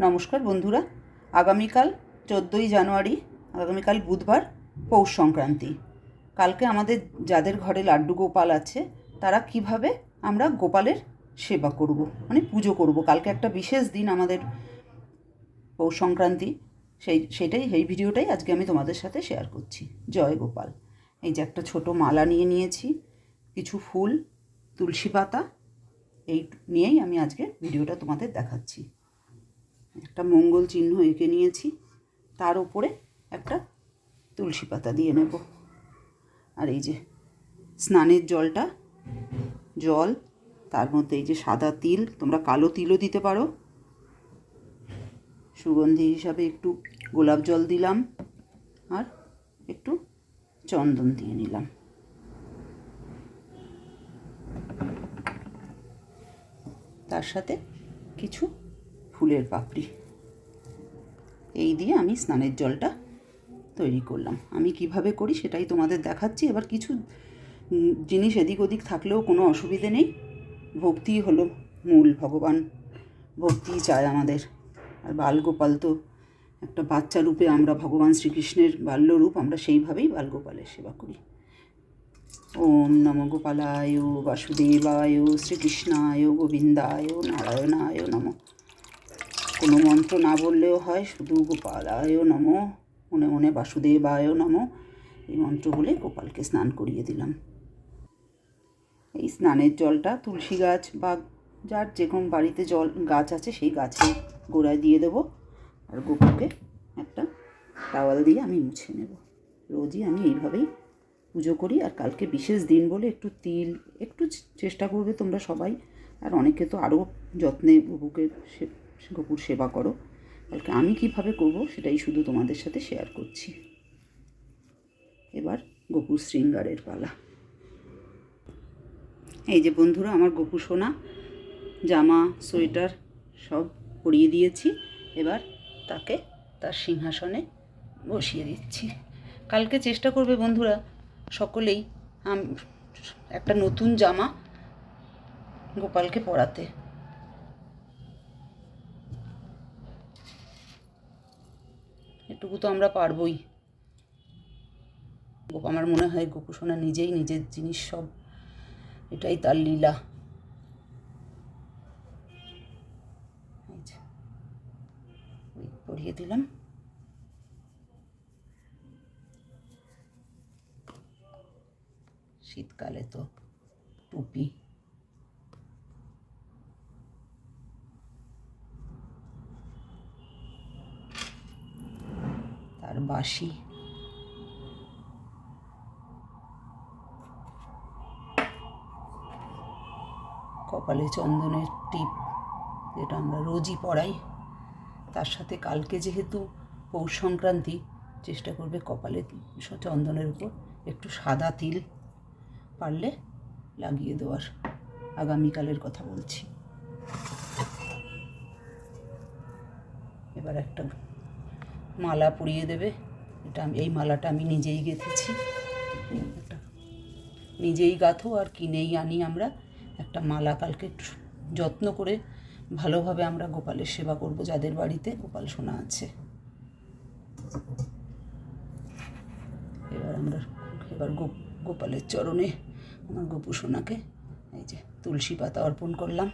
নমস্কার বন্ধুরা। আগামীকাল চোদ্দোই জানুয়ারি, আগামীকাল বুধবার পৌষ সংক্রান্তি। কালকে আমাদের যাদের ঘরে লাড্ডু গোপাল আছে, তারা কীভাবে আমরা গোপালের সেবা করব মানে পুজো করব। কালকে একটা বিশেষ দিন আমাদের পৌষ সংক্রান্তি, সেই, সেটাই এই ভিডিওটাই আজকে আমি তোমাদের সাথে শেয়ার করছি। জয় গোপাল। এই যে একটা ছোট মালা নিয়ে নিয়েছি, কিছু ফুল, তুলসী পাতা, এই নিয়েই আমি আজকে ভিডিওটা তোমাদের দেখাচ্ছি। একটা মঙ্গল চিহ্ন এঁকে নিয়েছি। তার উপরে একটা তুলসী পাতা দিয়ে নেব। আর এই যে স্নানের জলটা, জল, তার মধ্যে এই যে সাদা তিল, তোমরা কালো তিলও দিতে পারো। সুগন্ধি হিসাবে একটু গোলাপ জল দিলাম আর একটু চন্দন দিয়ে নিলাম। তার সাথে কিছু ফুলের পাপড়ি। এই দিয়ে আমি স্নানের জলটা তৈরি করলাম। আমি কীভাবে করি সেটাই তোমাদের দেখাচ্ছি। এবার কিছু জিনিস এদিক ওদিক থাকলেও কোনো অসুবিধে নেই। ভক্তি হলো মূল ভগবান। ভক্তি চায় আমাদের। আর বালগোপাল তো একটা বাচ্চা রূপে আমরা ভগবান শ্রীকৃষ্ণের বাল্যরূপ, আমরা সেইভাবেই বালগোপালের সেবা করি। ওম নম গোপালায়, বাসুদেবায়, শ্রীকৃষ্ণায়, গোবিন্দায়, নারায়ণায় নম। কোনো মন্ত্র না বললেও হয়, শুধু গোপালায় নম, মনে মনে বাসুদেবায় নম, এই মন্ত্র বলে গোপালকে স্নান করিয়ে দিলাম। এই স্নানের জলটা তুলসী গাছ বা যার যে কোনো বাড়িতে জল গাছ আছে, সেই গাছে গোড়ায় দিয়ে দেবো আর গোপুরকে একটা টাওয়াল দিয়ে আমি মুছে নেব। রোজই আমি এইভাবেই পুজো করি আর কালকে বিশেষ দিন বলে একটু তিল, একটু চেষ্টা করবে তোমরা সবাই। আর অনেকে তো আরও যত্নে গপুকে সে- গপুর সেবা করো। কালকে আমি কীভাবে করব সেটাই শুধু তোমাদের সাথে শেয়ার করছি। এবার গপুর শৃঙ্গারের পালা। এই যে বন্ধুরা, আমার গপু সোনা, জামা, সোয়েটার সব পরিয়ে দিয়েছি। এবার তাকে তার সিংহাসনে বসিয়ে দিচ্ছি। কালকে চেষ্টা করবে বন্ধুরা সকলেই একটা নতুন জামা গোপালকে পরাতে। এটুকু তো আমরা পারবই। আমার মনে হয় গোপুসোনা নিজেই নিজের জিনিস সব, এটাই তার লীলা। পরিয়ে দিলাম। শীতকালে তো টুপি তার বাসি কপালে চন্দনের টিপ যেটা আমরা রোজই পরাই তার সাথে কালকে যেহেতু পৌষ সংক্রান্তি, চেষ্টা করবে কপালে চন্দনের উপর একটু সাদা তিল পারলে লাগিয়ে দেওয়ার। আগামীকালের কথা বলছি। এবার একটা মালা পরিয়ে দেবে। এটা এই মালাটা আমি নিজেই গেঁথেছি। নিজেই গাঁথো, আর কিনেই আনি আমরা। একটা মালা কালকে যত্ন করে ভালোভাবে আমরা গোপালের সেবা করব, যাদের বাড়িতে গোপাল সোনা আছে। এবার আমরা এবার গোপালের চরণে আমার গোপু সোনাকে এই যে তুলসী পাতা অর্পণ করলাম।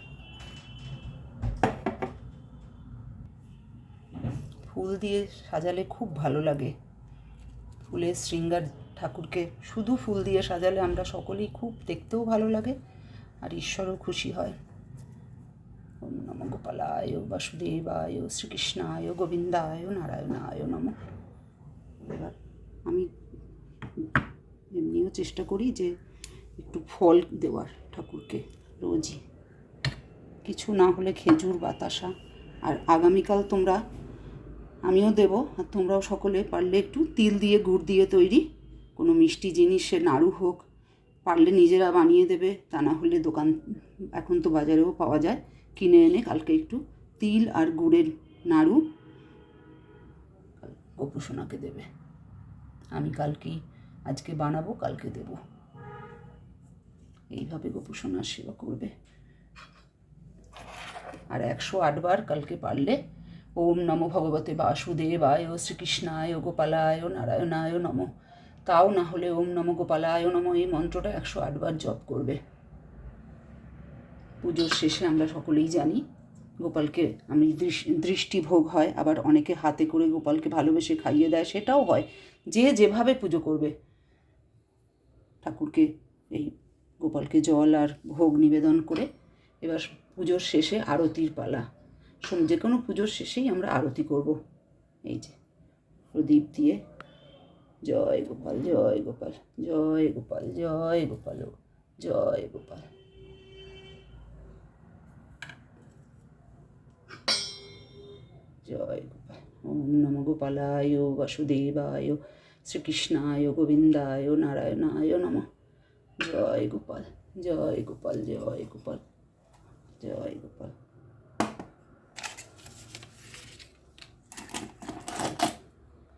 ফুল দিয়ে সাজালে খুব ভালো লাগে। ফুলের শৃঙ্গার ঠাকুরকে শুধু ফুল দিয়ে সাজালে আমরা সকলেই খুব দেখতেও ভালো লাগে আর ঈশ্বরও খুশি হয়। ওম নম গোপালায় বাসুদেবায় শ্রীকৃষ্ণায় গোবিন্দায় নারায়ণায় নম। এবার আমি এমনিও চেষ্টা করি যে একটু ফল দেওয়ার ঠাকুরকে রোজই। কিছু না হলে খেজুর, বাতাসা আর আগামীকাল তোমরা আমিও দেবো, আর তোমরাও সকলে পারলে একটু তিল দিয়ে, গুড় দিয়ে তৈরি। কোনো মিষ্টি জিনিস নাড়ু হোক, পারলে নিজেরা বানিয়ে দেবে। তা না হলে দোকান, এখন তো বাজারেও পাওয়া যায়। কিনে এনে কালকে একটু তিল আর গুড়ের নাড়ু গোপুসোনাকে দেবে। আমি কালকেই, আজকে বানাবো, কালকে দেব। এইভাবে গোপুসোনার সেবা করবে। আর একশো আটবার কালকে পারলে ওম নমো ভগবতে বাসুদেবায়, শ্রীকৃষ্ণায়, গোপালায়, নারায়ণায় নমো। তাও না হলে ওম নমো গোপালায় নমো এই মন্ত্রটা একশো আটবার জপ করবে। পুজোর শেষে আমরা সকলেই জানি, গোপালকে আমি দৃষ- দৃষ্টিভোগ হয়, আবার অনেকে হাতে করে গোপালকে ভালোবেসে খাইয়ে দেয়, সেটাও হয়। যে যেভাবে পুজো করবে, ঠাকুরকে এই গোপালকে জল আর ভোগ নিবেদন করে এবার পুজোর শেষে আরতির পালা। যে কোনো পুজোর শেষেই আমরা আরতি করব। এই যে, প্রদীপ দিয়ে, জয় গোপাল জয় গোপাল জয় গোপাল জয় গোপাল জয় গোপাল। জয় গোপাল। ওম নম গোপালায় বাসুদেবায়, শ্রীকৃষ্ণায় গোবিন্দায়, নারায়ণায় নম। জয় গোপাল জয় গোপাল জয় গোপাল জয় গোপাল।